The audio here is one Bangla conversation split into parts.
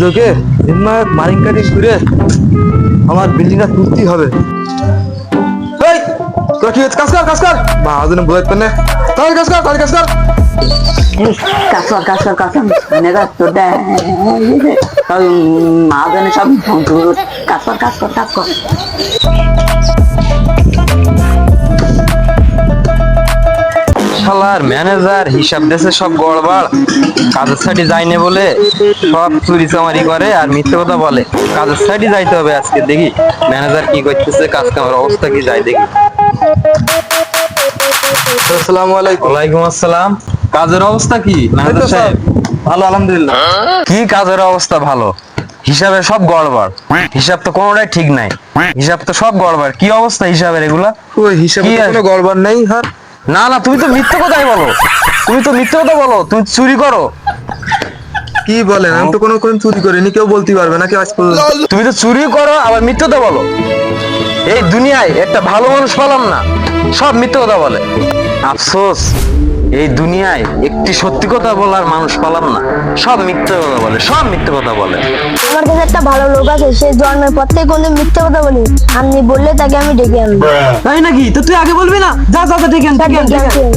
যোগে জিম্মা মারিং করে আমার বিল্ডিংটা তুলতেই হবে। এই, তোরা কি কাজ কর কাজ কর। তাহলে কাজ কর কাজ কর। মা সব কাসর শালার ম্যানেজার হিসাব দেশে সব গড়বাড়। কাজের সাইডে যায়নি বলে সব চুরি চামারি করে আর মিথ্যে কথা বলে। কাজের সাইডে যাইতে হবে আজকে দেখি ম্যানেজার কি করতেছে কাজ কামের অবস্থা কি যায় দেখি। আসসালামু আলাইকুম। ওয়ালাইকুম আসসালাম। কাজের অবস্থা কি ম্যানেজার সাহেব? ভালো আলহামদুলিল্লাহ। কি কাজের অবস্থা ভালো? হিসাবে সব গড়বড়। হিসাব তো কোনোটাই ঠিক নাই। হিসাব তো সব গড়বড়। কি অবস্থা হিসাবের এগুলা? হিসাবে কোনো গড়বড় নেই স্যার। না না তুমি তো মিথ্যে কথাই বলো। তুমি তো মিথ্যে কথা বলো তুমি চুরি করো। কি বলে আমি তো কোনো কোন চুরি করিনি কেউ বলতে পারবে না কেউ আজ পর্যন্ত তুমি তো চুরি করো আবার মিথ্যে কথা বলো। এই দুনিয়ায় একটা ভালো মানুষ পেলাম না সব মিথ্যে কথা বলে। আফসোস। এই দুনিয়ায় একটি সত্যি কথা বলার মানুষ পেলাম না। সব মিথ্যে কথা বলে সব মিথ্যে কথা বলে। আমার কাছে একটা ভালো লোক আছে সে জন্মের পর থেকে কোনো মিথ্যে কথা বলি আপনি বললে তাকে আমি ডেকে আনব। তাই নাকি? তো তুই আগে বলবি না? যা যা ডেকে আন, ডেকে আন, ডেকে ডেকে আন।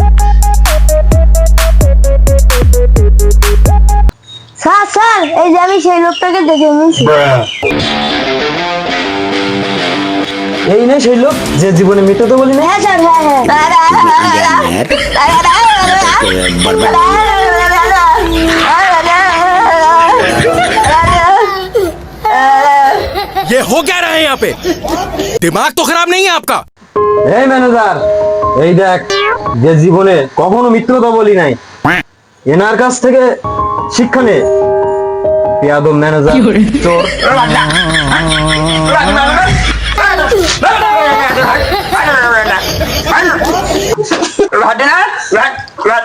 স্যার স্যার এই যে আমি সেই লোকটাকে ডেকে নিয়েছি এই নে সেই লোক যে জীবনে মিথ্যে কথা বলি না হ্যাঁ স্যার হ্যাঁ হ্যাঁ। ये हो क्या रहा है यहाँ पे दिमाग तो खराब नहीं है आपका এই ম্যানেজার এই দেখ যে জীবনে কখনো মিথ্যে কথা বলি নাই এনার কাছ থেকে শিক্ষা নে পেয়াদম ম্যানেজার চোর